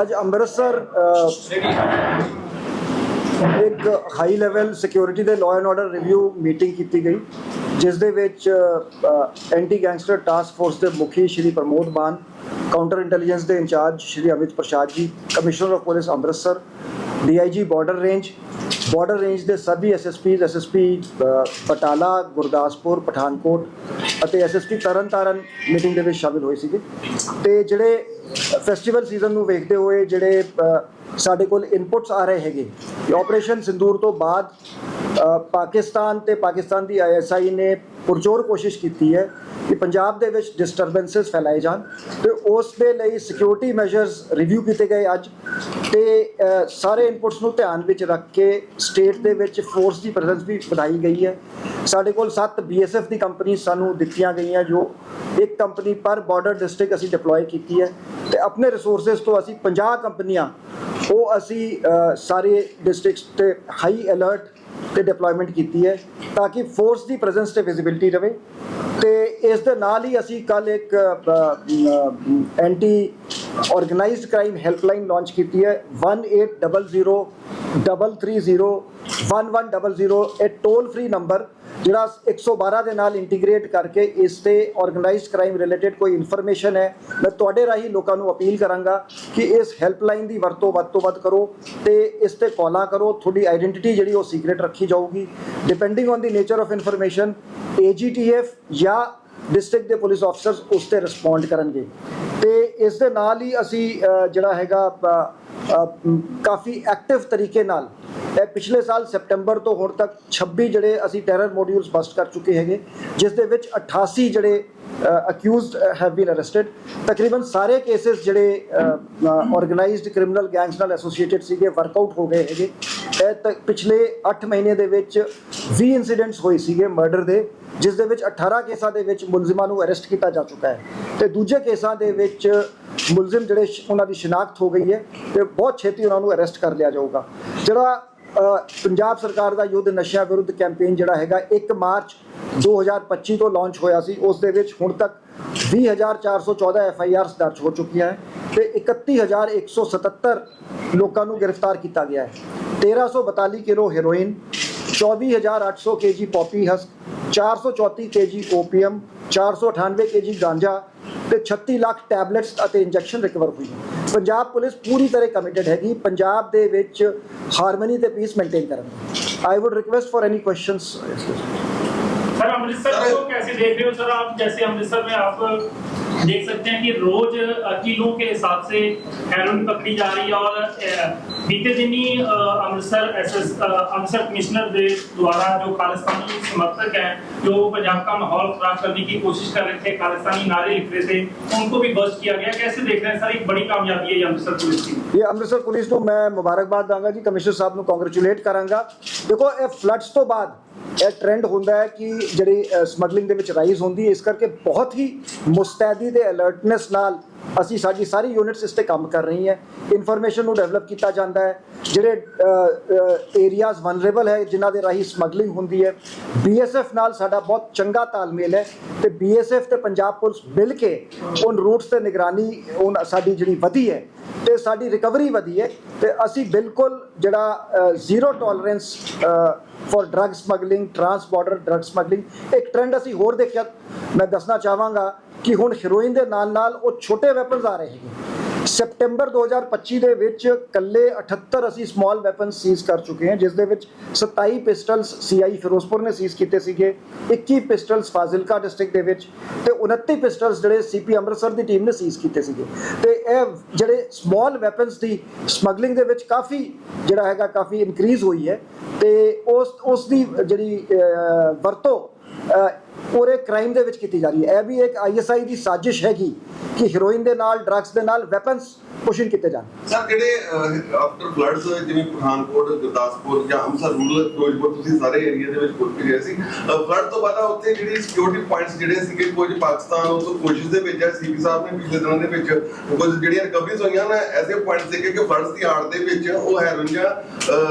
ਅੱਜ ਅੰਮ੍ਰਿਤਸਰ ਇੱਕ high level security ਦੇ law and order review meeting ਕੀਤੀ ਗਈ, ਜਿਸ ਦੇ ਵਿੱਚ ਐਂਟੀ ਗੈਂਗਸਟਰ ਟਾਸਕ ਫੋਰਸ ਦੇ ਮੁਖੀ ਸ਼੍ਰੀ ਪ੍ਰਮੋਦ ਮਾਨ ਕਾਊਂਟਰ ਇੰਟੈਲੀਜੈਂਸ ਦੇ incharge Shri Amit Prasad ji commissioner of police Amritsar DIG border range border range ਦੇ ਸਭੀ ਐਸਐਸਪੀਜ਼ ਐਸਐਸਪੀ ਪਟਾਲਾ, ਗੁਰਦਾਸਪੁਰ, ਪਠਾਨਕੋਟ ਅਤੇ ਐਸਐਸਪੀ ਤਰਨਤਾਰਨ ਮੀਟਿੰਗ ਦੇ ਵਿੱਚ ਸ਼ਾਮਿਲ ਹੋਏ ਸੀਗੇ। ਤੇ ਜਿਹੜੇ ਫੈਸਟੀਵਲ ਸੀਜ਼ਨ ਨੂੰ ਵੇਖਦੇ ਹੋਏ ਜਿਹੜੇ ਸਾਡੇ ਕੋਲ ਇਨਪੁਟਸ ਆ ਰਹੇ ਹੈਗੇ ਕਿ ਆਪਰੇਸ਼ਨ ਸਿੰਦੂਰ ਤੋਂ ਬਾਅਦ ਪਾਕਿਸਤਾਨ ਤੇ ਪਾਕਿਸਤਾਨ ਦੀ ਆਈਐਸਆਈ ਨੇ ਪੁਰਜੋਰ ਕੋਸ਼ਿਸ਼ ਕੀਤੀ ਹੈ ਕਿ ਪੰਜਾਬ ਦੇ ਵਿੱਚ ਡਿਸਟਰਬੈਂਸਸ ਫੈਲਾਏ ਜਾਣ ਤੇ ਉਸ ਦੇ ਲਈ ਸਿਕਿਉਰਿਟੀ ਮੈਜਰਸ ਰਿਵਿਊ ਕੀਤੇ ਗਏ ਅੱਜ ਤੇ ਸਾਰੇ ਇਨਪੁਟਸ ਨੂੰ ਧਿਆਨ ਵਿੱਚ ਰੱਖ ਕੇ ਸਟੇਟ ਦੇ ਵਿੱਚ ਫੋਰਸ ਦੀ ਪ੍ਰੈਜ਼ੈਂਸ ਵੀ ਵਧਾਈ ਗਈ ਹੈ। ਸਾਡੇ ਕੋਲ 7 ਬੀਐਸਐਫ ਦੀ ਕੰਪਨੀ ਸਾਨੂੰ ਦਿੱਤੀਆਂ ਗਈਆਂ ਜੋ ਇੱਕ ਕੰਪਨੀ ਪਰ ਬਾਰਡਰ ਡਿਸਟ੍ਰਿਕਟ ਅਸੀਂ ਡਿਪਲੋਏ ਕੀਤੀ ਹੈ ਤੇ ਆਪਣੇ ਰਿਸੋਰਸਸ ਤੋਂ ਅਸੀਂ 50 ਕੰਪਨੀਆਂ ਉਹ ਅਸੀਂ ਸਾਰੇ ਡਿਸਟ੍ਰਿਕਟਸ ਤੇ ਹਾਈ ਅਲਰਟ ਤੇ ਡਿਪਲੋਇਮੈਂਟ ਕੀਤੀ ਹੈ ਤਾਂ ਕਿ ਫੋਰਸ ਦੀ ਪ੍ਰੈਜ਼ੈਂਸ ਤੇ ਵਿਜ਼ਿਬਿਲਟੀ ਰਵੇ ਤੇ ਇਸ ਦੇ ਨਾਲ ਹੀ ਅਸੀਂ ਕੱਲ ਇੱਕ anti organised crime helpline launch ਕੀਤੀ ਹੈ। 1800 330 1100 ਇਹ ਟੋਲ ਫ੍ਰੀ ਨੰਬਰ ਜਿਹੜਾ 112 ਦੇ ਨਾਲ ਇੰਟੀਗ੍ਰੇਟ ਕਰਕੇ ਇਸ ਤੇ ਆਰਗੇਨਾਈਜ਼ਡ ਕ੍ਰਾਈਮ ਰਿਲੇਟਡ ਕੋਈ ਇਨਫੋਰਮੇਸ਼ਨ ਹੈ, ਮੈਂ ਤੁਹਾਡੇ ਰਾਹੀਂ ਲੋਕਾਂ ਨੂੰ ਅਪੀਲ ਕਰਾਂਗਾ ਕਿ ਇਸ ਹੈਲਪਲਾਈਨ ਦੀ ਵਰਤੋਂ ਵੱਧ ਤੋਂ ਵੱਧ ਕਰੋ ਤੇ ਇਸ ਤੇ ਕਾਲਾਂ ਕਰੋ, ਤੁਹਾਡੀ ਆਇਡੈਂਟੀਟੀ ਜਿਹੜੀ ਉਹ ਸੀਕ੍ਰੀਟ ਰੱਖੀ ਜਾਊਗੀ। Depending on the nature of information AGTF ਜਾਂ ਡਿਸਟ੍ਰਿਕਟ ਦੇ ਪੁਲਿਸ ਆਫਸਰਸ ਉਸ ਤੇ ਰਿਸਪੌਂਡ ਕਰਨਗੇ। ਤੇ ਇਸ ਦੇ ਨਾਲ ਹੀ ਅਸੀਂ ਜਿਹੜਾ ਹੈਗਾ ਕਾਫੀ ਐਕਟਿਵ ਤਰੀਕੇ ਨਾਲ ਇਹ ਪਿਛਲੇ ਸਾਲ ਸੈਪਟੈਂਬਰ ਤੋਂ ਹੁਣ ਤੱਕ 26 ਜਿਹੜੇ ਅਸੀਂ ਟੈਰਰ ਮੋਡਿਊਲਸ ਬਸਟ ਕਰ ਚੁੱਕੇ ਹੈਗੇ, ਜਿਸ ਦੇ ਵਿੱਚ 88 ਜਿਹੜੇ ਅਕਿਊਜ਼ਡ ਹੈਵ ਬੀਨ ਅਰੈਸਟਡ ਤਕਰੀਬਨ ਸਾਰੇ ਕੇसेस ਜਿਹੜੇ ਆਰਗੇਨਾਈਜ਼ਡ ਕ੍ਰਿਮੀਨਲ ਗੈਂਗਸ ਨਾਲ ਐਸੋਸੀਏਟਡ ਸੀਗੇ ਵਰਕਆਊਟ ਹੋ ਗਏ ਹੈਗੇ। ਇਹ ਤੱਕ ਪਿਛਲੇ 8 ਮਹੀਨੇ ਦੇ ਵਿੱਚ 20 ਇਨਸੀਡੈਂਟਸ ਹੋਏ ਸੀਗੇ ਮਰਡਰ ਦੇ, ਜਿਸ ਦੇ ਵਿੱਚ 18 ਕੇਸਾਂ ਦੇ ਵਿੱਚ ਮੁਲਜ਼ਮਾਂ ਨੂੰ ਅਰੈਸਟ ਕੀਤਾ ਜਾ ਚੁੱਕਾ ਹੈ। ਤੇ ਦੂਜੇ ਕੇਸਾਂ ਦੇ ਵਿੱਚ ਮੁਲਜ਼ਮ ਜਿਹੜੇ ਉਹਨਾਂ ਦੀ ਸ਼ਨਾਖਤ ਹੋ ਗਈ ਹੈ, ਤੇ ਬਹੁਤ ਛੇਤੀ ਉਹਨਾਂ ਨੂੰ ਅਰੈਸਟ ਕਰ ਲਿਆ ਜਾਊਗਾ। ਜਿਹੜਾ ਪੰਜਾਬ ਸਰਕਾਰ ਦਾ ਯੁੱਧ ਨਸ਼ਿਆਂ ਵਿਰੁੱਧ ਕੈਂਪੇਨ ਜਿਹੜਾ ਹੈਗਾ 1 ਮਾਰਚ 2025 ਤੋਂ ਲਾਂਚ ਹੋਇਆ ਸੀ। ਉਸ ਦੇ ਵਿੱਚ ਹੁਣ ਤੱਕ 20414 ਐਫ ਆਈ ਆਰਸ ਦਰਜ ਹੋ ਚੁੱਕੀਆਂ ਹੈ ਤੇ 31177 ਲੋਕਾਂ ਨੂੰ ਗ੍ਰਿਫਤਾਰ ਕੀਤਾ ਗਿਆ ਹੈ। 1342 kilo heroin 24800 KG poppy husk 434 KG opium 498 KG ਗਾਂਜਾ ਤੇ 36 ਲੱਖ ਟੈਬਲੇਟਸ ਅਤੇ ਇੰਜੈਕਸ਼ਨ ਰਿਕਵਰ ਹੋਈ ਪੰਜਾਬ ਪੁਲਿਸ ਪੂਰੀ ਤਰ੍ਹਾਂ ਕਮਿਟਡ ਹੈਗੀ। ਪੰਜਾਬ ਦੇ ਵਿੱਚ ਹਾਰਮਨੀ ਤੇ ਪੀਸ ਮੇਨਟੇਨ ਕਰਨ। I would request for any questions sir Amritsar को कैसे देख रहे हो सर आप जैसे अमृतसर में आप देख सकते हैं कि रोज किलो के हिसाब से हेरोइन पकड़ी जा रही है और अ, बीते दिन ही अ, अमृतसर एसएस अ, अमृतसर कमिश्नर दे द्वारा जो खालिस्तानी समर्थक हैं जो पंजाब का माहौल खराब करने की कोशिश कर रहे थे खालिस्तानी नारे लिख रहे थे उनको भी बस्ट किया गया कैसे देख रहे हैं सर एक बड़ी कामयाबी है ये अमृतसर पुलिस की ਇਹ ਅੰਮ੍ਰਿਤਸਰ ਪੁਲਿਸ ਨੂੰ ਮੈਂ ਮੁਬਾਰਕਬਾਦ ਦਾਂਗਾ ਜੀ ਕਮਿਸ਼ਨਰ ਸਾਹਿਬ ਨੂੰ ਕੰਗ੍ਰੈਚੁਲੇਟ ਕਰਾਂਗਾ ਦੇਖੋ ਇਹ ਫਲੱਡਸ ਤੋਂ ਬਾਅਦ ਇਹ ਟ੍ਰੈਂਡ ਹੁੰਦਾ ਹੈ ਕਿ ਜਿਹੜੀ ਸਮਗਲਿੰਗ ਦੇ ਵਿੱਚ ਰਾਈਜ਼ ਹੁੰਦੀ ਹੈ ਇਸ ਕਰਕੇ ਬਹੁਤ ਹੀ ਮੁਸਤੈਦੀ ਤੇ ਅਲਰਟਨੈਸ ਨਾਲ ਅਸੀਂ ਸਾਡੀ ਸਾਰੀ ਯੂਨਿਟਸ ਇਸ ਤੇ ਕੰਮ ਕਰ ਰਹੀ ਹੈ ਇਨਫੋਰਮੇਸ਼ਨ ਨੂੰ ਡਿਵੈਲਪ ਕੀਤਾ ਜਾਂਦਾ ਹੈ। ਜਿਹੜੇ ਏਰੀਆਜ਼ ਵਨਰੇਬਲ ਹੈ, ਜਿਨ੍ਹਾਂ ਦੇ ਰਾਹੀਂ ਸਮਗਲਿੰਗ ਹੁੰਦੀ ਹੈ। ਬੀਐਸਐਫ ਨਾਲ ਸਾਡਾ ਬਹੁਤ ਚੰਗਾ ਤਾਲਮੇਲ ਹੈ ਤੇ ਬੀਐਸਐਫ ਤੇ ਪੰਜਾਬ ਪੁਲਿਸ ਮਿਲ ਕੇ ਉਹਨ ਰੂਟਸ ਤੇ ਨਿਗਰਾਨੀ ਉਹ ਸਾਡੀ ਜਿਹੜੀ ਵਧੀ ਹੈ ਤੇ ਸਾਡੀ ਰਿਕਵਰੀ ਵਧੀ ਹੈ ਤੇ ਅਸੀਂ ਬਿਲਕੁਲ ਜਿਹੜਾ zero tolerance for drug smuggling trans border drug smuggling ਇੱਕ ਟ੍ਰੈਂਡ ਅਸੀਂ ਹੋਰ ਦੇਖਿਆ। ਮੈਂ ਦੱਸਣਾ ਚਾਹਾਂਗਾ ਕਿ ਹੁਣ ਹੀਰੋਇਨ ਦੇ ਨਾਲ ਨਾਲ ਉਹ ਛੋਟੇ ਵੈਪਨਸ ਆ ਰਹੇ ਹੈਗੇ। ਸੈਪਟੈਂਬਰ 2025 ਦੇ ਵਿੱਚ ਕੱਲੇ 78 ਅਸੀਂ ਸਮਾਲ ਵੈਪਨਸ ਸੀਜ਼ ਕਰ ਚੁੱਕੇ ਹਾਂ, ਜਿਸ ਦੇ ਵਿੱਚ 27 ਪਿਸਟਲਸ ਸੀਆਈ ਫਿਰੋਜ਼ਪੁਰ ਨੇ ਸੀਜ਼ ਕੀਤੇ ਸੀਗੇ 21 ਪਿਸਟਲਸ ਫਾਜ਼ਿਲਕਾ ਡਿਸਟ੍ਰਿਕਟ ਦੇ ਵਿੱਚ ਤੇ 29 ਪਿਸਟਲਸ ਜਿਹੜੇ ਸੀਪੀ ਅੰਮ੍ਰਿਤਸਰ ਦੀ ਟੀਮ ਨੇ ਸੀਜ਼ ਕੀਤੇ ਸੀਗੇ। ਤੇ ਇਹ ਜਿਹੜੇ ਸਮਾਲ ਵੈਪਨਸ ਦੀ ਸਮਗਲਿੰਗ ਦੇ ਵਿੱਚ ਕਾਫੀ ਜਿਹੜਾ ਹੈਗਾ ਕਾਫੀ ਇਨਕਰੀਜ਼ ਹੋਈ ਹੈ ਤੇ ਉਸ ਉਸ ਦੀ ਜਿਹੜੀ ਵਰਤੋਂ ਅਹ, ਪੂਰੇ ਕ੍ਰਾਈਮ ਦੇ ਵਿੱਚ ਕੀਤੀ ਜਾ ਰਹੀ ਹੈ। ਇਹ ਵੀ ਇੱਕ ਆਈਐਸਆਈ ਦੀ ਸਾਜ਼ਿਸ਼ ਹੈਗੀ ਕਿ ਹੀਰੋਇਨ ਦੇ ਨਾਲ ਡਰੱਗਸ ਦੇ ਨਾਲ ਵੈਪਨਸ ਪੁਸ਼ਿੰਗ ਕੀਤੇ ਜਾਣ। ਸਰ ਜਿਹੜੇ ਆਫਟਰ ਫਲੱਡਸ ਜਿਵੇਂ ਪਠਾਨਕੋਟ ਗੁਰਦਾਸਪੁਰ ਜਾਂ ਅੰਮ੍ਰਿਤਸਰ ਰੂਰਲ ਫਿਰੋਜ਼ਪੁਰ ਤੁਸੀਂ ਸਾਰੇ ਏਰੀਆ ਦੇ ਵਿੱਚ ਪੁੱਟ ਕੇ ਗਏ ਸੀ। ਫਲੱਡ ਤੋਂ ਬਾਅਦ ਉੱਥੇ ਜਿਹੜੀ ਸਿਕਿਉਰਿਟੀ ਪੁਆਇੰਟਸ ਜਿਹੜੇ ਸੀਗੇ ਕੁਝ ਪਾਕਿਸਤਾਨ ਉਸ ਕੋਸ਼ਿਸ਼ ਦੇ ਵਿੱਚ ਸੀਪੀ ਸਾਹਿਬ ਨੇ ਪਿਛਲੇ ਦਿਨਾਂ ਦੇ ਵਿੱਚ ਕੁਝ ਜਿਹੜੀਆਂ ਰਿਕਵਰੀਜ਼ ਹੋਈਆਂ ਨੇ ਐਸੇ ਪੁਆਇੰਟਸ ਦੇਖੇ ਕਿ ਫਲੱਡਸ ਦੀ ਆੜ ਦੇ ਵਿੱਚ ਉਹ ਹੈਰੋਇਨ ਜਾਂ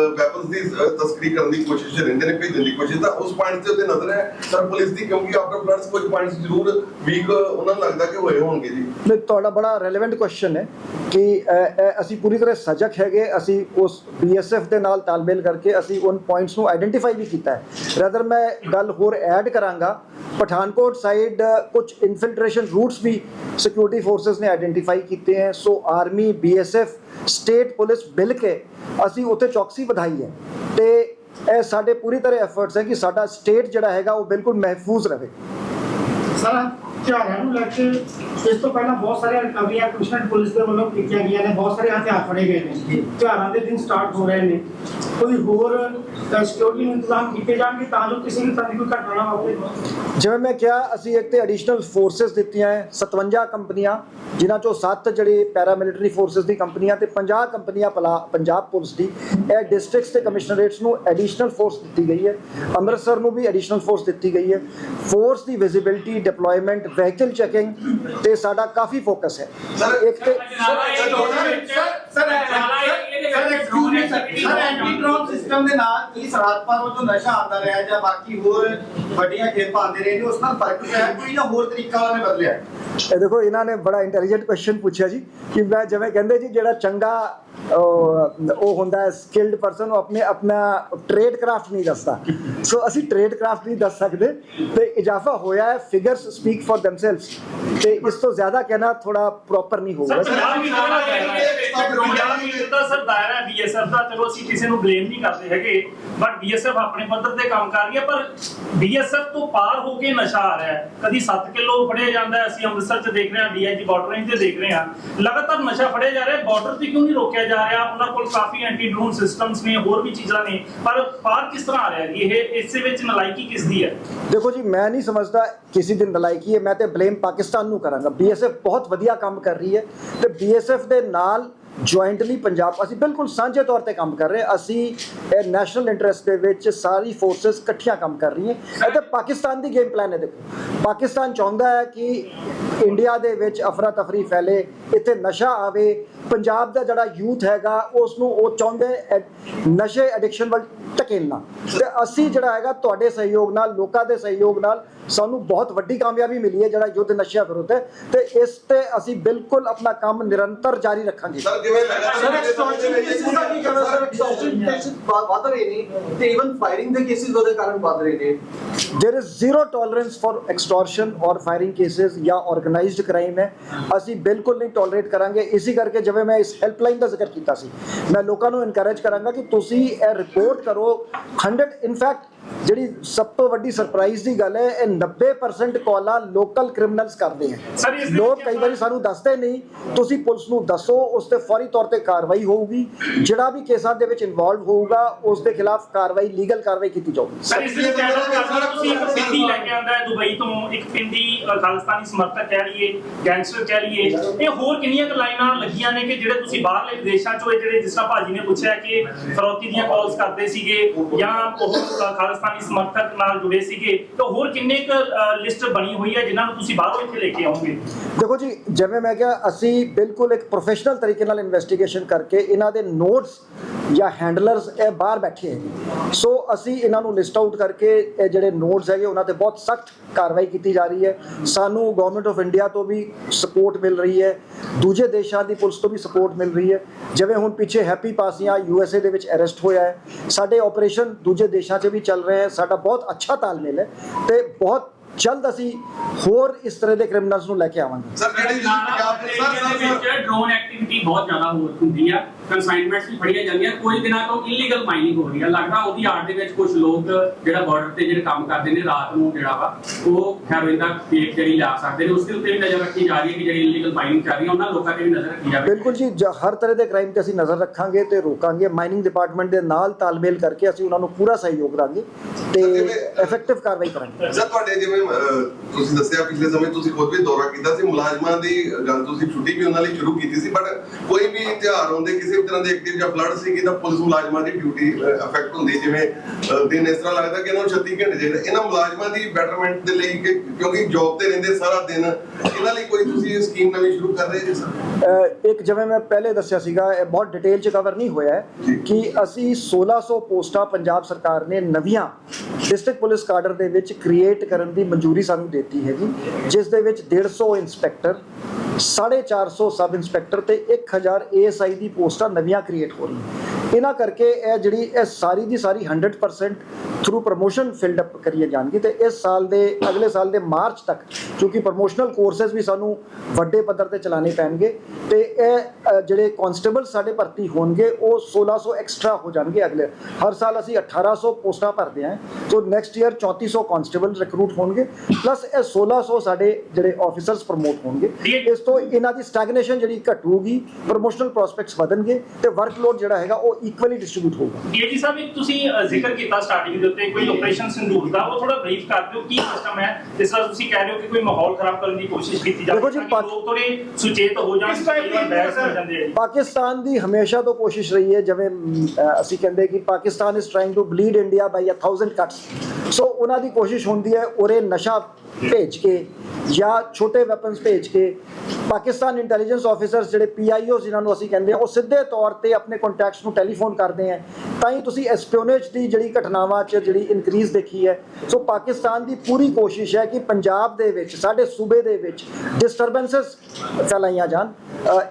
ਵੈਪਨਸ ਦੀ ਤਸਕਰੀ ਕਰਨ ਦੀ ਕੋਸ਼ਿਸ਼ ਰਹਿੰਦੇ ਨੇ ਭੇਜਣ ਦੀ ਕੋਸ਼ਿਸ਼ ਤਾਂ ਉਸ ਪੁਆਇੰਟ ਤੇ ਉੱਤੇ ਨਜ਼ਰ ਹੈ। ਸਰ ਪੁਲਿਸ ਦੀ ਕਿਉਂਕਿ ਆਫਟਰ ਫਲੱਡਸ ਕੁਝ ਪੁਆਇੰਟਸ ਜ਼ਰੂਰ ਵੀਕ ਉਹਨਾਂ ਨੂੰ ਲੱਗਦਾ ਕਿ ਹੋਏ ਹੋਣਗੇ ਜੀ। ਨਹੀਂ, ਤੁਹਾਡਾ ਬੜਾ ਰੈਲੇਵੈਂਟ ਕੁਐਸਚਨ ਹੈ ਕਿ ਅਸੀਂ ਪੂਰੀ ਤਰ੍ਹਾਂ ਸਜਗ ਹੈਗੇ, ਅਸੀਂ ਉਸ ਬੀਐਸਐਫ ਦੇ ਨਾਲ ਤਾਲਮੇਲ ਕਰਕੇ ਅਸੀਂ ਉਹਨਾਂ ਪੁਆਇੰਟਸ ਨੂੰ ਆਈਡੈਂਟੀਫਾਈ ਵੀ ਕੀਤਾ ਹੈ। ਰਦਰ ਮੈਂ ਗੱਲ ਹੋਰ ਐਡ ਕਰਾਂਗਾ, ਪਠਾਨਕੋਟ ਸਾਈਡ ਕੁਝ ਇਨਫਿਲਟ੍ਰੇਸ਼ਨ ਰੂਟਸ ਵੀ ਸਿਕਿਉਰਿਟੀ ਫੋਰਸਸ ਨੇ ਆਈਡੈਂਟੀਫਾਈ ਕੀਤੇ ਹੈ। So army BSF state police ਮਿਲ ਕੇ ਅਸੀਂ ਉੱਥੇ ਚੌਕਸੀ ਵਧਾਈ ਹੈ। ਤੇ ਇਹ ਸਾਡੇ ਪੂਰੀ ਤਰ੍ਹਾਂ ਐਫਰਟਸ ਹੈ ਕਿ ਸਾਡਾ ਸਟੇਟ ਜਿਹੜਾ ਹੈਗਾ ਉਹ ਬਿਲਕੁਲ ਮਹਿਫੂਜ਼ ਰਹੇ। ਸਰ, ਝਾੜਿਆਂ ਨੂੰ ਲੈ ਕੇ ਇਸ ਤੋਂ ਪਹਿਲਾਂ ਬਹੁਤ ਸਾਰੀਆਂ ਰਿਕਵਰੀਆਂ ਕਮਿਸ਼ਨਰ ਪੁਲਿਸ ਦੇ ਵੱਲੋਂ ਕੀਤੀਆਂ ਗਈਆਂ ਨੇ, ਬਹੁਤ ਸਾਰੇ ਹਥਿਆਰ ਫੜੇ ਗਏ ਨੇ। ਝਾੜਾਂ ਦੇ ਦਿਨ ਸਟਾਰਟ ਹੋ ਰਹੇ ਨੇ। ਕੋਈ ਹੋਰ ਸਿਕਿਉਰਿਟੀ ਇੰਤਜ਼ਾਮ ਕੀਤੇ ਜਾਣਗੇ ਤਾਂ ਜੋ ਕਿਸੇ ਵੀ ਤਰ੍ਹਾਂ ਦੀ ਕੋਈ ਘਟਨਾ ਨਾ ਵਾਪਰੇ ਜਿਵੇਂ ਮੈਂ ਕਿਹਾ ਅਸੀਂ ਇੱਕ ਤੇ ਐਡੀਸ਼ਨਲ ਫੋਰਸਸ ਦਿੱਤੀਆਂ ਹੈ 57 ਕੰਪਨੀਆਂ ਜਿਨ੍ਹਾਂ ਚੋਂ 7 ਜਿਹੜੇ ਪੈਰਾਮਿਲਟਰੀ ਫੋਰਸਸ ਦੀ ਕੰਪਨੀਆਂ ਤੇ 50 ਕੰਪਨੀਆਂ ਪਲਾ- ਪੰਜਾਬ ਪੁਲਿਸ ਦੀ ਇਹ ਡਿਸਟ੍ਰਿਕਟਸ ਤੇ ਕਮਿਸ਼ਨਰੇਟਸ ਨੂੰ ਐਡੀਸ਼ਨਲ ਫੋਰਸ ਦਿੱਤੀ ਗਈ ਹੈ ਅੰਮ੍ਰਿਤਸਰ ਨੂੰ ਵੀ ਐਡੀਸ਼ਨਲ ਫੋਰਸ ਦਿੱਤੀ ਗਈ ਹੈ ਫੋਰਸ ਦੀ ਵਿਜ਼ਿਬਿਲਟੀ ਡਿਪਲੋਇਮੈਂਟ ਵਹੀਕਲ ਚੈਕਿੰਗ ਤੇ ਸਾਡਾ ਕਾਫੀ ਫੋਕਸ ਹੈ ਸਰ, ਇੱਕ ਤੇ ਸਰ ਐਂਟੀ ਡਰੋਨ ਸਿਸਟਮ ਦੇ ਨਾਲ ਕੀ ਸਰਹੱਦ ਪਾਰੋਂ ਜੋ ਨਸ਼ਾ ਆਉਂਦਾ ਰਿਹਾ ਜਾਂ ਬਾਕੀ ਹੋਰ ਵੱਡੀਆਂ ਖੇਪਾਂ ਆਉਂਦੇ ਰਹੇ ਨੇ ਉਸ ਨਾਲ ਫ਼ਰਕ ਪਿਆ ਹੈ? ਕੋਈ ਜਾਂ ਹੋਰ ਤਰੀਕਾ ਉਹਨਾਂ ਨੇ ਬਦਲਿਆ? ਇਹ ਦੇਖੋ ਇਹਨਾਂ ਨੇ ਬੜਾ ਇੰਟੈਲੀਜੈਂਟ ਕੁਐਸਚਨ ਪੁੱਛਿਆ ਜੀ ਕਿ ਮੈਂ ਜਿਵੇਂ ਕਹਿੰਦੇ ਜੀ ਜਿਹੜਾ ਚੰਗਾ ਅਹ, ਉਹ ਹੁੰਦਾ ਹੈ ਸਕਿਲਡ ਪਰਸਨ ਉਹ ਆਪਣੇ ਆਪਣਾ ਟ੍ਰੇਡ ਕਰਾਫਟ ਨਹੀਂ ਦੱਸਦਾ। ਸੋ ਅਸੀਂ ਟ੍ਰੇਡ ਕਰਾਫਟ ਨਹੀਂ ਦੱਸ ਸਕਦੇ। ਤੇ ਇਜ਼ਾਫਾ ਹੋਇਆ ਹੈ ਫਿਗਰਸ ਸਪੀਕ ਫॉर ਥੈਮਸੈਲਵਸ ਤੇ ਇਸ ਤੋਂ ਜ਼ਿਆਦਾ ਕਹਿਣਾ ਥੋੜਾ ਪ੍ਰੋਪਰ ਨਹੀਂ ਹੋਊਗਾ। ਸਰ ਦਾਇਰਾ ਹੈ ਬੀਐਸਐਫ ਦਾ, ਚਲੋ ਅਸੀਂ ਕਿਸੇ ਨੂੰ ਬਲੇਮ ਨਹੀਂ ਕਰਦੇ ਹੈਗੇ ਬਟ ਬੀਐਸਐਫ ਆਪਣੇ ਪੱਧਰ ਤੇ ਕੰਮ ਕਰ ਰਹੀ ਹੈ, ਪਰ ਬੀਐਸਐਫ ਤੋਂ ਪਾਰ ਹੋ ਕੇ ਨਸ਼ਾ ਆ ਰਿਹਾ ਹੈ। ਕਦੀ 7 ਕਿਲੋ ਫੜਿਆ ਜਾਂਦਾ ਹੈ, ਅਸੀਂ ਅੰਮ੍ਰਿਤਸਰ 'ਚ ਦੇਖ ਰਹੇ ਹਾਂ ਡੀਆਈਜੀ ਬਾਰਡਰ ਰੇਂਜ ਤੇ ਦੇਖ ਰਹੇ ਹਾਂ। ਲਗਾਤਾਰ ਨਸ਼ਾ ਫੜਿਆ ਜਾ ਰਿਹਾ ਹੈ ਬਾਰਡਰ ਤੇ ਕਿਉਂ ਨਹੀਂ ਰੋਕਿਆ ਜਾ ਰਿਹਾ? ਉਹਨਾਂ ਕੋਲ ਕਾਫੀ ਐਂਟੀ ਡਰੋਨ ਸਿਸਟਮਸ ਨੇ, ਹੋਰ ਵੀ ਚੀਜ਼ਾਂ ਨੇ, ਪਰ ਪਾਰ ਕਿਸ ਤਰ੍ਹਾਂ ਆ ਰਿਹਾ ਜੀ? ਇਹ, ਇਸੇ ਵਿੱਚ ਨਲਾਇਕੀ ਕਿਸ ਦੀ ਹੈ? ਦੇਖੋ ਜੀ, ਮੈਂ ਨਹੀਂ ਸਮਝਦਾ ਕਿਸੇ ਦਿਨ ਨਲਾਇਕੀ ਹੈ, ਮੈਂ ਤੇ ਬਲੇਮ ਪਾਕਿਸਤਾਨ ਨੂੰ ਕਰਾਂਗਾ। ਬੀਐਸਐਫ ਬਹੁਤ ਵਧੀਆ ਕੰਮ ਕਰ ਰਹੀ ਹੈ ਤੇ ਬੀਐਸਐਫ ਦੇ ਨਾਲ ਜੁਆਇੰਟਲੀ ਪੰਜਾਬ, ਅਸੀਂ ਬਿਲਕੁਲ ਸਾਂਝੇ ਤੌਰ ਤੇ ਕੰਮ ਕਰ ਰਹੇ ਅਸੀਂ ਇਹ ਨੈਸ਼ਨਲ ਇੰਟਰਸਟ ਦੇ ਵਿੱਚ ਸਾਰੀ ਫੋਰਸਸ ਇਕੱਠੀਆਂ ਕੰਮ ਕਰ ਰਹੀਆਂ ਇਹ ਤੇ ਪਾਕਿਸਤਾਨ ਦੀ ਗੇਮ ਪਲਾਨ ਹੈ ਦੇਖੋ। ਪਾਕਿਸਤਾਨ ਚਾਹੁੰਦਾ ਹੈ ਕਿ ਇੰਡੀਆ ਦੇ ਵਿੱਚ ਅਫਰਾ ਤਫਰੀ ਫੈਲੇ, ਇੱਥੇ ਨਸ਼ਾ ਆਵੇ। ਪੰਜਾਬ ਦਾ ਜਿਹੜਾ ਯੂਥ ਹੈਗਾ ਉਸ ਨੂੰ ਉਹ ਚਾਹੁੰਦੇ ਨਸ਼ੇ ਐਡਿਕਸ਼ਨ ਵੱਲ ਧਕੇਲਣਾ ਤੇ ਅਸੀਂ ਜਿਹੜਾ ਹੈਗਾ, ਤੁਹਾਡੇ ਸਹਿਯੋਗ ਨਾਲ, ਲੋਕਾਂ ਦੇ ਸਹਿਯੋਗ ਨਾਲ ਸਾਨੂੰ ਬਹੁਤ ਵੱਡੀ ਕਾਮਯਾਬੀ ਮਿਲੀ ਹੈ ਜਿਹੜਾ ਯੁੱਧ ਨਸ਼ਿਆਂ ਵਿਰੁੱਧ। ਹੈ ਤੇ ਇਸ ਤੇ ਅਸੀਂ ਬਿਲਕੁਲ ਆਪਣਾ ਕੰਮ ਨਿਰੰਤਰ ਜਾਰੀ ਰੱਖਾਂਗੇ। ਜਿਵੇਂ ਸਰ ਐਕਸਟੋਰਸ਼ਨ ਕੇਸਿਸ ਦਾ ਕੀ ਕਰਨਾ ਸਰ ਐਕਸਟੋਰਸ਼ਨ ਕੇਸਿਸ ਵੱਧ ਰਹੇ ਨੇ ਤੇ ਇਵਨ ਫਾਇਰਿੰਗ ਦੇ ਕੇਸਿਸ ਉਹਦੇ ਕਾਰਨ ਵੱਧ ਰਹੇ ਨੇ ਜਾਂ organized crime ਹੈ ਅਸੀਂ ਬਿਲਕੁਲ ਨਹੀਂ ਟੋਲਰੇਟ ਕਰਾਂਗੇ ਇਸੇ ਕਰਕੇ ਜਿਵੇਂ ਮੈਂ ਇਸ ਹੈਲਪਲਾਈਨ ਦਾ ਜ਼ਿਕਰ ਕੀਤਾ ਸੀ ਮੈਂ ਲੋਕਾਂ ਨੂੰ ਇਨਕਰੇਜ ਕਰਾਂਗਾ ਕਿ ਤੁਸੀਂ ਇਹ ਰਿਪੋਰਟ ਕਰੋ 100 ਇਨਫੈਕਟ ਜਿਹੜੀ ਸਭ ਤੋਂ ਵੱਡੀ ਸਰਪ੍ਰਾਈਜ਼ ਦੀ ਗੱਲ ਹੈ ਇਹ 90% ਕਾਲਾਂ ਲੋਕਲ ਕ੍ਰਿਮੀਨਲਸ ਕਰਦੇ ਦੇ ਲੋਕ ਕਈ ਵਾਰੀ ਸਾਨੂੰ ਦੱਸਦੇ ਨਹੀਂ ਤੁਸੀਂ ਪੁਲਿਸ ਨੂੰ ਦੱਸੋ ਉਸ ਤੇ ਫੌਰੀ ਤੌਰ ਤੇ ਕਾਰਵਾਈ ਹੋਊਗੀ ਜਿਹੜਾ ਵੀ ਕੇਸਾਂ ਦੇ ਵਿੱਚ ਇਨਵੋਲਵ ਹੋਊਗਾ ਉਸ ਦੇ ਖਿਲਾਫ ਕਾਰਵਾਈ ਲੀਗਲ ਕਾਰਵਾਈ ਕੀਤੀ ਜਾਊਗੀ। ਸਰ ਇਸ ਵਿੱਚ ਕਹਿਣਾ ਚਾਹੁੰਦਾ ਤੁਸੀਂ ਪਿੰਡੀ ਲੈ ਕੇ ਆਂਦਾ ਹੈ ਦੁਬਈ ਤੋਂ ਇੱਕ ਪਿੰਡੀ ਖਾਲਿਸਤਾਨੀ ਸਮਰਥਕ ਕਹਿ ਲਈਏ ਗੈਂਗਸਟਰ ਕਹਿ ਲਈਏ। ਇਹ ਹੋਰ ਕਿੰਨੀਆਂ ਕੁ ਲਾਈਨਾਂ ਲੱਗੀਆਂ ਨੇ ਕਿ ਜਿਹੜੇ ਤੁਸੀਂ ਬਾਹਰਲੇ ਵਿਦੇਸ਼ਾਂ ਚੋਂ ਇਹ ਜਿਹੜੇ ਜਿਸ ਤਰ੍ਹਾਂ ਭਾਜੀ ਨੇ ਪੁੱਛਿਆ ਕਿ ਫਰੌਤੀ ਦੀਆਂ ਕਾਲਸ ਕਰਦੇ ਸੀਗੇ ਜਾਂ ਉਹ ਖਾਲਿਸਤਾਨੀ ਸਮਰਥਕ ਨਾਲ ਜੁੜੇ ਸੀਗੇ, ਤਾਂ ਹੋਰ ਕਿੰਨੇ ਕੁ ਲਿਸਟ ਬਣੀ ਹੋਈ ਹੈ ਜਿਨ੍ਹਾਂ ਨੂੰ ਤੁਸੀਂ ਬਾਹਰੋਂ ਇੱਥੇ ਲੈ ਕੇ ਆਉਂਗੇ ਦੇਖੋ ਜੀ, ਜਿਵੇਂ ਮੈਂ ਕਿਹਾ, ਅਸੀਂ ਬਿਲਕੁਲ ਇੱਕ ਪ੍ਰੋਫੈਸ਼ਨਲ ਤਰੀਕੇ ਨਾਲ ਇਨਵੈਸਟੀਗੇਸ਼ਨ ਕਰਕੇ ਇਹਨਾਂ ਦੇ ਨੋਟਸ ਜਾਂ ਹੈਂਡਲਰਸ ਇਹ ਬਾਹਰ ਬੈਠੇ ਸੋ ਅਸੀਂ ਇਹਨਾਂ ਨੂੰ ਲਿਸਟ ਆਊਟ ਕਰਕੇ ਇਹ ਜਿਹੜੇ ਨੋਟਸ ਹੈਗੇ ਉਹਨਾਂ ਤੇ ਬਹੁਤ ਸਖਤ ਕਾਰਵਾਈ ਕੀਤੀ ਜਾ ਰਹੀ ਹੈ। ਸਾਨੂੰ ਗਵਰਨਮੈਂਟ ਆਫ ਇੰਡੀਆ ਤੋਂ ਵੀ ਸਪੋਰਟ ਮਿਲ ਰਹੀ ਹੈ। ਦੂਜੇ ਦੇਸ਼ਾਂ ਦੀ ਪੁਲਿਸ ਤੋਂ ਵੀ ਸਪੋਰਟ ਮਿਲ ਰਹੀ ਹੈ। ਜਿਵੇਂ ਹੁਣ ਪਿੱਛੇ ਹੈਪੀ ਪਾਸੀਆਂ ਯੂਐਸਏ ਦੇ ਵਿੱਚ ਅਰੈਸਟ ਹੋਇਆ ਹੈ। ਸਾਡੇ ਆਪਰੇਸ਼ਨ ਦੂਜੇ ਦੇਸ਼ਾਂ 'ਚ ਵੀ ਚੱਲ ਰਹੇ ਹੈ। ਸਾਡਾ ਬਹੁਤ ਅੱਛਾ ਤਾਲਮੇਲ ਹੈ ਤੇ ਬਹੁਤ ਜਲਦ ਅਸੀਂ ਹੋਰ ਇਸ ਤਰ੍ਹਾਂ ਦੇ ਕ੍ਰਿਮੀਨਲਸ ਨੂੰ ਲੈ ਕੇ ਆਵਾਂਗੇ। ਸਰ ਜਿਹੜੀ ਤੁਸੀਂ ਪੰਜਾਬ ਦੇ ਸਰ ਸਰ ਸਰ ਵਿੱਚ ਡਰੋਨ ਐਕਟੀਵਿਟੀ ਬਹੁਤ ਜ਼ਿਆਦਾ ਹੋ ਹੁੰਦੀ ਆ। ਕਨਸਾਈਨਮੈਂਟਸ ਵੀ ਫੜੀਆਂ ਜਾਂਦੀਆਂ। ਕੁਝ ਦਿਨਾਂ ਤੋਂ ਇਲੀਗਲ ਮਾਈਨਿੰਗ ਹੋ ਰਹੀ ਆ। ਲੱਗਦਾ ਉਹਦੀ ਆੜ ਦੇ ਵਿੱਚ ਕੁਝ ਲੋਕ ਜਿਹੜਾ ਬਾਰਡਰ ਤੇ ਜਿਹੜੇ ਕੰਮ ਕਰਦੇ ਨੇ ਰਾਤ ਨੂੰ ਜਿਹੜਾ ਵਾ ਉਹ ਹੈਰੋਇਨ ਦਾ ਫੇਕ ਜਿਹੜੀ ਲਿਆ ਸਕਦੇ ਨੇ। ਉਸ ਦੇ ਉੱਤੇ ਵੀ ਨਜ਼ਰ ਰੱਖੀ ਜਾ ਰਹੀ ਹੈ ਕਿ ਜਿਹੜੀ ਇਲੀਗਲ ਮਾਈਨਿੰਗ ਚੱਲ ਰਹੀ ਹੈ ਉਹਨਾਂ ਲੋਕਾਂ ਤੇ ਵੀ ਨਜ਼ਰ ਰੱਖੀ ਜਾਵੇ। ਬਿਲਕੁਲ ਜੀ ਜ- ਹਰ ਤਰ੍ਹਾਂ ਦੇ ਕ੍ਰਾਈਮ ਤੇ ਅਸੀਂ ਨਜ਼ਰ ਰੱਖਾਂਗੇ ਤੇ ਰੋਕਾਂਗੇ। ਮਾਈਨਿੰਗ ਡਿਪਾਰਟਮੈਂਟ ਦੇ ਨਾਲ ਤਾਲਮੇਲ ਕਰਕੇ ਅਸੀਂ ਉਹਨਾਂ ਨੂੰ ਪੂਰਾ ਸਹਿਯੋਗ ਦਾਂਗੇ ਤੇ ਇਫੈਕਟਿਵ ਕਾਰਵਾਈ ਕਰਾਂਗੇ। ਸਰ ਤੁਹਾਡੇ ਜਿਵੇਂ ਤੁਸੀਂ ਦੱਸਿਆ ਪਿਛਲੇ ਸਮੇਂ ਤੁਸੀਂ ਖੁਦ ਵੀ ਦੌਰਾ ਕੀਤਾ ਸੀ ਮੁਲਾਜ਼ਮਾਂ ਦੀ ਗੱਲ ਤੁਸੀਂ ਛੁੱਟੀ ਵੀ ਉਹਨਾਂ ਲਈ ਸ਼ੁਰੂ ਕੀਤੀ ਸੀ ਬਟ ਕੋਈ ਵੀ ਤਿਉਹਾਰ ਹੁੰਦੇ ਕਿਸੇ ਵੀ ਤਰ੍ਹਾਂ ਦੇ ਐਕਟਿਵ ਜਾਂ ਫਲੱਡ ਸੀਗੀ ਤਾਂ ਪੁਲਿਸ ਮੁਲਾਜ਼ਮਾਂ ਦੀ ਡਿਊਟੀ ਅਫੈਕਟ ਹੁੰਦੀ ਜਿਵੇਂ ਦਿਨ ਇਸ ਤਰ੍ਹਾਂ ਲੱਗਦਾ ਕਿ ਇਹਨਾਂ ਨੂੰ 36 ਘੰਟੇ ਜਿਹੜੇ ਇਹਨਾਂ ਮੁਲਾਜ਼ਮਾਂ ਦੀ ਬੈਟਰਮੈਂਟ ਦੇ ਲਈ ਕਿਉਂਕਿ ਜੌਬ ਤੇ ਰਹਿੰਦੇ ਸਾਰਾ ਦਿਨ ਇਹਨਾਂ ਲਈ ਕੋਈ ਤੁਸੀਂ ਸਕੀਮ ਨਵੀਂ ਸ਼ੁਰੂ ਕਰ ਰਹੇ ਜੀ ਸਰ ਇੱਕ ਜਿਵੇਂ ਮੈਂ ਪਹਿਲੇ ਦੱਸਿਆ ਸੀਗਾ ਇਹ ਬਹੁਤ ਡਿਟੇਲ ਚ ਕਵਰ ਨਹੀਂ ਹੋਇਆ। ਕਿ ਅਸੀਂ 1600 ਪੋਸਟਾਂ ਪੰਜਾਬ ਸਰਕਾਰ ਨੇ ਨਵੀਆਂ ਡਿਸਟ੍ਰਿਕਟ ਪੁਲਿਸ ਕਾਡਰ ਦੇ ਵਿੱਚ ਕ੍ਰੀਏਟ ਕਰਨ ਦੀ ਮਨਜ਼ੂਰੀ ਸਾਨੂੰ ਦਿੱਤੀ ਹੈਗੀ, ਜਿਸ ਦੇ ਵਿੱਚ 150 ਇੰਸਪੈਕਟਰ 450 ਸਬ ਇੰਸਪੈਕਟਰ ਤੇ 1000 ਏਐਸਆਈ ਦੀ ਪੋਸਟਾਂ ਨਵੀਆਂ ਕ੍ਰੀਏਟ ਹੋ ਰਹੀਆਂ। ਇਹਨਾਂ ਕਰਕੇ ਇਹ ਜਿਹੜੀ, ਇਹ ਸਾਰੀ ਦੀ ਸਾਰੀ 100% ਥਰੂ ਪ੍ਰੋਮੋਸ਼ਨ ਫਿਲਡ ਅਪ ਕਰੀਏ ਜਾਣਗੇ ਤੇ ਇਸ ਸਾਲ ਦੇ, ਅਗਲੇ ਸਾਲ ਦੇ ਮਾਰਚ ਤੱਕ, ਕਿਉਂਕਿ ਪ੍ਰੋਮੋਸ਼ਨਲ ਕੋਰਸਸ ਵੀ ਸਾਨੂੰ ਵੱਡੇ ਪੱਧਰ ਤੇ ਚਲਾਣੇ ਪੈਣਗੇ ਤੇ ਇਹ ਜਿਹੜੇ ਕਨਸਟੇਬਲ ਸਾਡੇ ਭਰਤੀ ਹੋਣਗੇ, ਉਹ 1600 ਐਕਸਟਰਾ ਹੋ ਜਾਣਗੇ ਅਗਲੇ, ਹਰ ਸਾਲ ਅਸੀਂ 1800 ਪੋਸਟਾਂ ਭਰਦੇ ਹਾਂ, so next year 3400 constable recruit ਹੋਣਗੇ ਪਲੱਸ ਇਹ 1600 ਸਾਡੇ ਜਿਹੜੇ ਆਫੀਸਰਸ ਪ੍ਰਮੋਟ ਹੋਣਗੇ, ਇਸ ਤੋਂ ਇਹਨਾਂ ਦੀ ਸਟੈਗਨੇਸ਼ਨ ਜਿਹੜੀ ਘਟੂਗੀ ਪ੍ਰੋਮੋਸ਼ਨਲ ਪ੍ਰੋਸਪੈਕਟਸ ਵਧਣਗੇ ਤੇ ਵਰਕਲੋਡ ਜਿਹੜਾ ਹੈਗਾ ਉਹ ਇਕੁਅਲੀ ਡਿਸਟ੍ਰੀਬਿਊਟ ਹੋਊਗਾ। ਡੀਏਜੀ ਸਾਹਿਬ, ਇੱਕ ਤੁਸੀਂ ਜ਼ਿਕਰ ਕੀਤਾ ਸਟਾਰਟਿੰਗ ਦੇ ਉੱਤੇ ਕੋਈ ਆਪਰੇਸ਼ਨ ਸੰਦੂਕ ਦਾ ਉਹ ਥੋੜਾ ਬਰੀਫ ਕਰ ਦਿਓ ਕੀ ਸਿਸਟਮ ਹੈ। ਜਿਸ ਤਰ੍ਹਾਂ ਤੁਸੀਂ ਕਹਿ ਰਹੇ ਹੋ ਕਿ ਕੋਈ ਮਾਹੌਲ ਖਰਾਬ ਕਰਨ ਦੀ ਕੋਸ਼ਿਸ਼ ਕੀਤੀ ਜਾ ਰਹੀ ਹੈ ਲੋਕ ਥੋੜੇ ਸੁਚੇਤ ਹੋ ਜਾਣ ਇਸ ਵਾਰ ਦੀ ਬਹਿਸ ਸਰ- ਹੋ ਜਾਂਦੇ ਆ ਪਾਕਿਸਤਾਨ ਦੀ ਹਮੇਸ਼ਾ ਤੋਂ ਕੋਸ਼ਿਸ਼ ਰਹੀ ਹੈ ਜਿਵੇਂ ਅਸੀਂ ਕਹਿੰਦੇ ਕਿ Pakistan is trying to bleed India by 1000 cuts so ਉਹਨਾਂ ਦੀ ਕੋਸ਼ਿਸ਼ ਹੁੰਦੀ ਹੈ ਉਰੇ ਨਸ਼ਾ ਭੇਜ ਕੇ ਜਾਂ ਛੋਟੇ ਵੈਪਨਸ ਭੇਜ ਕੇ ਪਾਕਿਸਤਾਨ ਇੰਟੈਲੀਜੈਂਸ ਆਫੀਸਰਸ ਜਿਹੜੇ ਪੀਆਈਓ ਜਿਨ੍ਹਾਂ ਨੂੰ ਅਸੀਂ ਕਹਿੰਦੇ ਹਾਂ ਉਹ ਸਿੱਧੇ ਤੌਰ ਤੇ ਆਪਣੇ ਕੰਟੈਕਟਸ ਨੂੰ ਟੈਲੀਫੋਨ ਕਰਦੇ ਆ ਤਾਂ ਹੀ ਤੁਸੀਂ ਐਸਪੀਓਨੇਜ ਦੀ ਜਿਹੜੀ ਘਟਨਾਵਾਂ 'ਚ ਜਿਹੜੀ ਇਨਕਰੀਜ਼ ਦੇਖੀ ਹੈ, ਸੋ ਪਾਕਿਸਤਾਨ ਦੀ ਪੂਰੀ ਕੋਸ਼ਿਸ਼ ਹੈ ਕਿ ਪੰਜਾਬ ਦੇ ਵਿੱਚ, ਸਾਡੇ ਸੂਬੇ ਦੇ ਵਿੱਚ ਡਿਸਟਰਬੈਂਸਸ ਫੈਲਾਈਆਂ ਜਾਣ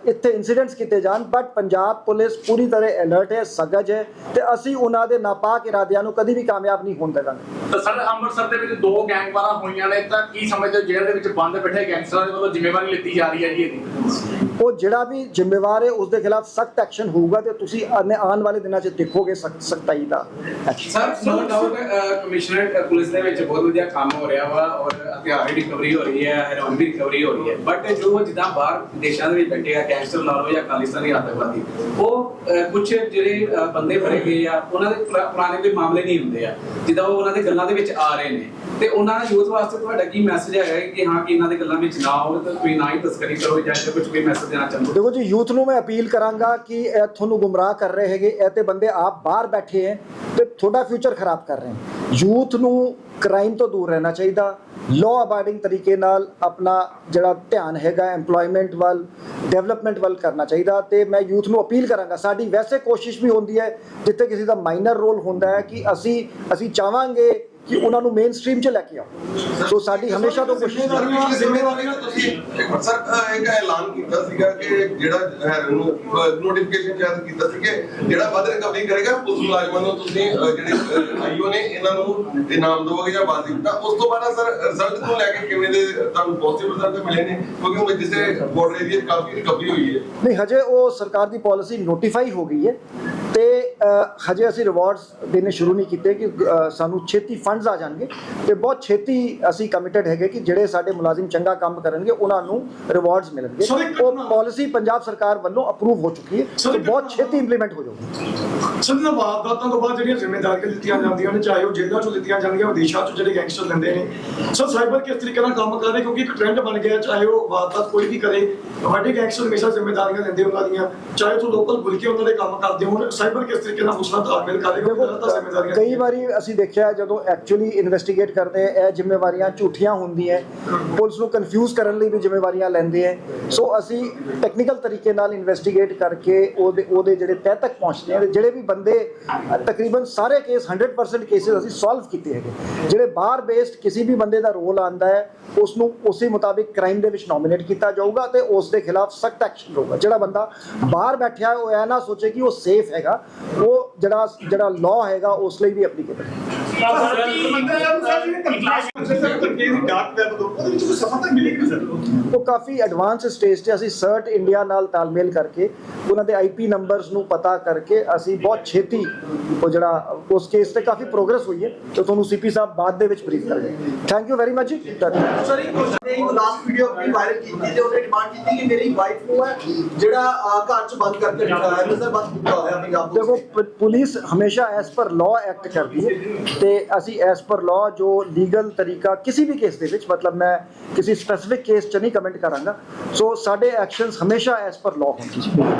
ਇੱਥੇ ਇਨਸੀਡੈਂਟਸ ਕੀਤੇ ਜਾਣ ਬਟ ਪੰਜਾਬ ਪੁਲਿਸ ਪੂਰੀ ਤਰ੍ਹਾਂ ਅਲਰਟ ਹੈ, ਸਗਜ ਹੈ, ਤੇ ਅਸੀਂ ਉਹਨਾਂ ਦੇ ਨਾਪਾਕ ਇਰਾਦਿਆਂ ਨੂੰ ਕਦੀ ਵੀ ਕਾਮਯਾਬ ਨਹੀਂ ਹੋਣ ਦੇਵਾਂਗੇ। ਤਾਂ ਸਰ, ਅੰਮ੍ਰਿਤਸਰ ਦੇ ਵਿੱਚ ਦੋ ਗੈਂਗਵਾਰਾਂ ਹੋਈਆਂ ਨੇ, ਤਾਂ ਕੀ ਸਮਝਦੇ ਜੇਲ੍ਹ ਦੇ ਵਿੱਚ ਬੰਦ ਬੈਠੇ ਗੈਂਗਸਟਰਾਂ ਦੇ ਵੱਲੋਂ ਜ਼ਿੰਮੇਵਾਰੀ ਲਿੱਤੀ ਜਾ ਰਹੀ ਹੈ ਜੀ ਇਹਦੀ? ਉਹ ਜਿਹੜਾ ਵੀ ਜ਼ਿੰਮੇਵਾਰ ਹੈ ਉਸ ਦੇ ਖਿਲਾਫ ਸਖਤ ਐਕਸ਼ਨ ਹੋਊਗਾ ਤੇ ਤੁਸੀਂ ਆਨੇ- ਆਉਣ ਵਾਲੇ ਦਿਨਾਂ 'ਚ ਦੇਖੋਗੇ ਸਖਤਾਈ ਦਾ sir no doubt commissioner police ਦੇ ਵਿੱਚ ਬਹੁਤ ਵਧੀਆ ਕੰਮ ਹੋ ਰਿਹਾ ਵਾ ਔਰ ਹਥਿਆਰ ਦੀ ਰਿਕਵਰੀ ਹੋ ਰਹੀ ਹੈ ਹੈਰੋਇਨ ਦੀ ਰਿਕਵਰੀ ਹੋ ਰਹੀ ਹੈ। ਬਟ ਜੋ ਜਿੱਦਾਂ ਬਾਹਰ ਦੇਸ਼ਾਂ ਦੇ ਵਿੱਚ ਬੈਠੇ ਆ ਗੈਂਗਸਟਰ ਲਾ ਲਓ ਜਾਂ ਖਾਲਿਸਤਾਨੀ ਆਤੰਕਵਾਦੀ ਉਹ ਕੁਝ ਜਿਹੜੇ ਬੰਦੇ ਫੜੇ ਗਏ ਆ ਉਹਨਾਂ ਦੇ ਪੁਰਾ- ਪੁਰਾਣੇ ਕੋਈ ਮਾਮਲੇ ਨਹੀਂ ਹੁੰਦੇ ਆ। ਜਿੱਦਾਂ ਉਹ ਉਹਨਾਂ ਦੇ ਗੱਲਾਂ ਦੇ ਵਿੱਚ ਆ ਰਹੇ ਨੇ। ਤੇ ਉਹਨਾਂ ਦਾ ਯੂਥ ਵਾਸਤੇ ਤੁਹਾਡਾ ਕੀ ਮੈਸੇਜ ਹੈਗਾ ਕਿ ਹਾਂ ਕਿ ਇਹਨਾਂ ਦੇ ਗੱਲਾਂ ਵਿੱਚ ਨਾ ਆਓ ਤੇ ਕੋਈ ਨਾ ਹੀ ਤਸਕਰੀ ਕਰੋ ਜਾਂ ਇਹਦੇ ਕੁਝ ਕੋਈ ਮੈਸੇਜ ਦੇਣਾ ਚਾਹੁੰਦੇ ਦੇਖੋ ਜੀ, ਯੂਥ ਨੂੰ ਮੈਂ ਅਪੀਲ ਕਰਾਂਗਾ ਕਿ ਇਹ ਤੁਹਾਨੂੰ ਗੁੰਮਰਾਹ ਕਰ ਰਹੇ ਹੈਗੇ, ਇਹ ਤੇ ਬੰਦੇ ਆਪ ਬਾਹਰ ਬੈਠੇ ਹੈ ਤੇ ਤੁਹਾਡਾ ਫਿਊਚਰ ਖਰਾਬ ਕਰ ਰਹੇ ਹੈ। ਯੂਥ ਨੂੰ ਕ੍ਰਾਈਮ ਤੋਂ ਦੂਰ ਰਹਿਣਾ ਚਾਹੀਦਾ ਲਾਅ ਅਬਾਈਡਿੰਗ ਤਰੀਕੇ ਨਾਲ ਆਪਣਾ ਜਿਹੜਾ ਧਿਆਨ ਹੈਗਾ, EMPLOYMENT ਵੱਲ ਡਿਵੈਲਪਮੈਂਟ ਵੱਲ ਕਰਨਾ ਚਾਹੀਦਾ ਤੇ ਮੈਂ ਯੂਥ ਨੂੰ ਅਪੀਲ ਕਰਾਂਗਾ। ਸਾਡੀ ਵੈਸੇ ਕੋਸ਼ਿਸ਼ ਵੀ ਹੁੰਦੀ ਹੈ, ਜਿੱਥੇ ਕਿਸੇ ਦਾ ਮਾਈਨਰ ਰੋਲ ਹੁੰਦਾ ਹੈ ਕਿ ਅਸੀਂ ਅਸੀਂ ਚਾਹਾਂਗੇ ਕਿ ਉਹਨਾਂ ਨੂੰ ਮੇਨ ਸਟ੍ਰੀਮ 'ਚ ਲੈ ਕੇ ਆਓ। ਸੋ ਸਾਡੀ ਹਮੇਸ਼ਾ ਤੋਂ ਕੋਸ਼ਿਸ਼ ਸਰ ਪਿਛਲੇ ਜ਼ਿੰਮੇਵਾਰੀਆਂ ਤੁਸੀਂ ਸਰ ਇੱਕ ਐਲਾਨ ਕੀਤਾ ਸੀਗਾ ਕਿ ਜਿਹੜਾ ਨੋਟੀਫਿਕੇਸ਼ਨ ਜਾਰੀ ਕੀਤਾ ਸੀ ਕਿ ਜਿਹੜਾ ਵੱਧ ਰਿਕਵਰੀ ਕਰੇਗਾ ਪੁਲਿਸ ਮੁਲਾਜ਼ਮਾਂ ਨੂੰ ਤੁਸੀਂ ਜਿਹੜੇ ਆਈਓ ਨੇ ਇਹਨਾਂ ਨੂੰ ਇਨਾਮ ਦੋਗੇ ਜਾਂ ਵਾਜਿਬ ਤਾਂ ਉਸ ਤੋਂ ਬਾਅਦ ਸਰ ਰਿਜ਼ਲਟ ਨੂੰ ਲੈ ਕੇ ਕਿਵੇਂ ਦੇ ਤੁਹਾਨੂੰ ਪੋਜ਼ਿਟਿਵ ਰਿਜ਼ਲਟ ਮਿਲੇ ਨੇ? ਕਿਉਂਕਿ ਉਹ ਜਿਸੇ ਬਾਰਡਰ ਏਰੀਆ ਕਾਫੀ ਰਿਕਵਰੀ ਹੋਈ ਹੈ। ਨਹੀਂ ਹਜੇ ਉਹ ਸਰਕਾਰ ਦੀ ਪਾਲਿਸੀ ਨੋਟੀਫਾਈ ਹੋ ਗਈ ਹੈ ਤੇ ਹਜੇ ਅਸੀਂ ਰਿਵਾਰਡਸ ਦੇਣੇ ਸ਼ੁਰੂ ਨਹੀਂ ਕੀਤੇ ਕਿ ਸਾਨੂੰ ਛੇਤੀ ਫੰਡਸ ਆ ਜਾਣਗੇ ਤੇ ਬਹੁਤ ਛੇਤੀ ਅਸੀਂ ਕਮਿਟਡ ਹੈਗੇ ਕਿ ਜਿਹੜੇ ਸਾਡੇ ਮੁਲਾਜ਼ਮ ਚੰਗਾ ਕੰਮ ਕਰਨਗੇ ਉਹਨਾਂ ਨੂੰ ਰਿਵਾਰਡਸ ਮਿਲਣਗੇ। ਸਰ, ਉਹ ਨਾ- ਪਾਲਿਸੀ ਪੰਜਾਬ ਸਰਕਾਰ ਵੱਲੋਂ ਅਪਰੂਵ ਹੋ ਚੁੱਕੀ ਹੈ ਸਰ, ਤੇ ਬਹੁਤ ਨਾ- ਛੇਤੀ ਇੰਪਲੀਮੈਂਟ ਹੋ ਜਾਊਗੀ। ਸਦੀਆਂ ਵਾਰਦਾਤਾਂ ਤੋਂ ਬਾਅਦ ਜਿਹੜੀਆਂ ਜ਼ਿੰਮੇਵਾਰੀਆਂ ਲਿੱਤੀਆਂ ਜਾਂਦੀਆਂ ਨੇ ਚਾਹੇ ਉਹ ਜੇਲ੍ਹਾਂ ਚੋਂ ਲਿੱਤੀਆਂ ਜਾਂਦੀਆਂ ਵਿਦੇਸ਼ਾਂ ਚੋਂ ਜਿਹੜੇ ਗੈਂਗਸਟਰ ਲੈਂਦੇ ਨੇ। ਸਰ ਸਾਈਬਰ ਕਿਸ ਤਰੀਕੇ ਨਾਲ ਕੰਮ ਕਰ ਰਹੇ? ਕਿਉਂਕਿ ਇੱਕ ਟ੍ਰੈਂਡ ਬਣ ਗਿਆ ਚਾਹੇ ਉਹ ਵਾਰਦਾਤ ਕੋਈ ਵੀ ਕਰੇ ਵੱਡੇ ਗੈਂਗਸਟਰ ਹਮੇਸ਼ਾ ਜ਼ਿੰਮੇਵਾਰੀਆਂ ਲੈਂਦੇ ਉਹਨਾਂ ਦੀਆਂ ਚਾਹੇ ਉਹ ਲੋਕਲ ਬੁਲ ਕੇ ਉਹਨਾਂ ਦੇ ਕੰਮ ਕਰਦੇ ਹੋਣ ਸਾਈਬਰ ਕਿਸ ਤਰੀਕੇ ਨਾਲ ਤਾਲਮੇਲ ਜ਼ਿੰਮੇਵਾਰੀਆਂ ਕਈ ਵਾਰੀ ਅਸੀਂ ਦੇਖਿਆ ਜਦੋਂ ਐਕਚੁਅਲੀ ਇਨਵੈਸਟੀਗੇਟ ਕਰਦੇ ਆ ਇਹ ਜ਼ਿੰਮੇਵਾਰੀਆਂ ਝੂਠੀਆਂ ਹੁੰਦੀਆਂ ਪੁਲਿਸ ਨੂੰ ਕਨਫਿਊਜ਼ ਕਰਨ ਲਈ ਵੀ ਜ਼ਿੰਮੇਵਾਰੀਆਂ ਲੈਂਦੇ ਆ ਸੋ ਅਸੀਂ ਟੈਕਨੀਕਲ ਤਰੀਕੇ ਨਾਲ ਇਨਵੈਸਟੀਗੇਟ ਕਰਕੇ ਉਹਦੇ ਉਹਦੇ ਜਿਹੜੇ ਤਹਿ ਤੱਕ ਪਹੁੰਚਦੇ ਆ ਜਿਹੜੇ ਵੀ ਬੰਦੇ ਤਕਰੀਬਨ ਸਾਰੇ ਕੇਸ 100% ਕੇਸਿਸ ਅਸੀਂ ਸੋਲਵ ਕੀਤੇ ਹੈਗੇ। ਜਿਹੜੇ ਬਾਹਰ ਬੇਸਡ ਕਿਸੇ ਵੀ ਬੰਦੇ ਦਾ ਰੋਲ ਆਂਦਾ ਹੈ ਉਸ ਨੂੰ ਉਸੇ ਮੁਤਾਬਿਕ ਕ੍ਰਾਈਮ ਦੇ ਵਿੱਚ ਨੋਮੀਨੇਟ ਕੀਤਾ ਜਾਊਗਾ ਤੇ ਉਸ ਦੇ ਖਿਲਾਫ ਸਖਤ ਐਕਸ਼ਨ ਹੋਊਗਾ। ਜਿਹੜਾ ਬੰਦਾ ਬਾਹਰ ਬੈਠਿਆ ਹੈ, ਉਹ ਇਹ ਨਾ ਸੋਚੇ ਕਿ ਉਹ ਸੇਫ ਹੈਗਾ ਉਹ ਜਿਹੜਾ ਜਿਹੜਾ ਲਾਅ ਹੈਗਾ ਉਸ ਲਈ ਵੀ ਐਪਲੀਕੇਬਲ ਹੈ। ਤੋਂ ਸਰ ਉਹ ਕਾਫੀ ਐਡਵਾਂਸ ਸਟੇਜ ਤੇ ਅਸੀਂ ਸਰਟ ਇੰਡੀਆ ਨਾਲ ਤਾਲਮੇਲ ਕਰਕੇ ਉਹਨਾਂ ਦੇ ਆਈਪੀ ਨੰਬਰਸ ਨੂੰ ਪਤਾ ਕਰਕੇ ਅਸੀਂ ਬਹੁਤ ਛੇਤੀ ਉਹ ਜਿਹੜਾ ਉਸ ਕੇਸ ਤੇ ਕਾਫੀ ਪ੍ਰੋਗਰੈਸ ਹੋਈ ਹੈ। ਤੇ ਤੁਹਾਨੂੰ ਸੀਪੀ ਸਾਹਿਬ ਬਾਅਦ ਦੇ ਵਿੱਚ ਬਰੀਫ ਕਰਨਗੇ thank you very much sir ਇੱਕ ਕੁਐਸਚਨ ਲਾਸਟ ਵੀਡੀਓ ਵੀ ਵਾਇਰਲ ਕੀਤੀ ਤੇ ਉਹਨੇ ਡਿਮਾਂਡ ਕੀਤੀ ਕਿ ਮੇਰੀ ਵਾਈਫ ਨੂੰ ਹੈ ਜਿਹੜਾ ਘਰ ਚ ਬੰਦ ਕਰਕੇ ਰੱਖਿਆ ਹੋਇਆ ਨਜ਼ਰ ਬੰਦ ਕੀਤਾ ਹੋਇਆ ਪੰਜਾਬ ਦੇਖੋ ਪੁਲਿਸ ਹਮੇਸ਼ਾ ਐਸ ਪਰ ਲਾਅ ਐਕਟ ਕਰਦੀ ਹੈ ਤੇ ਅਸੀਂ ਐਸ ਪਰ ਲਾਅ ਜੋ ਲੀਗਲ ਤਰੀਕਾ ਕਿਸੇ ਵੀ ਕੇਸ ਦੇ ਵਿੱਚ, ਮਤਲਬ ਮੈਂ ਕਿਸੇ ਸਪੈਸੀਫਿਕ ਕੇਸ 'ਚ ਨਹੀਂ ਕਮੈਂਟ ਕਰਾਂਗਾ। ਸੋ ਸਾਡੇ ਐਕਸ਼ਨਸ ਹਮੇਸ਼ਾ ਐਸ ਪਰ ਲਾਅ ਹੋਣਗੇ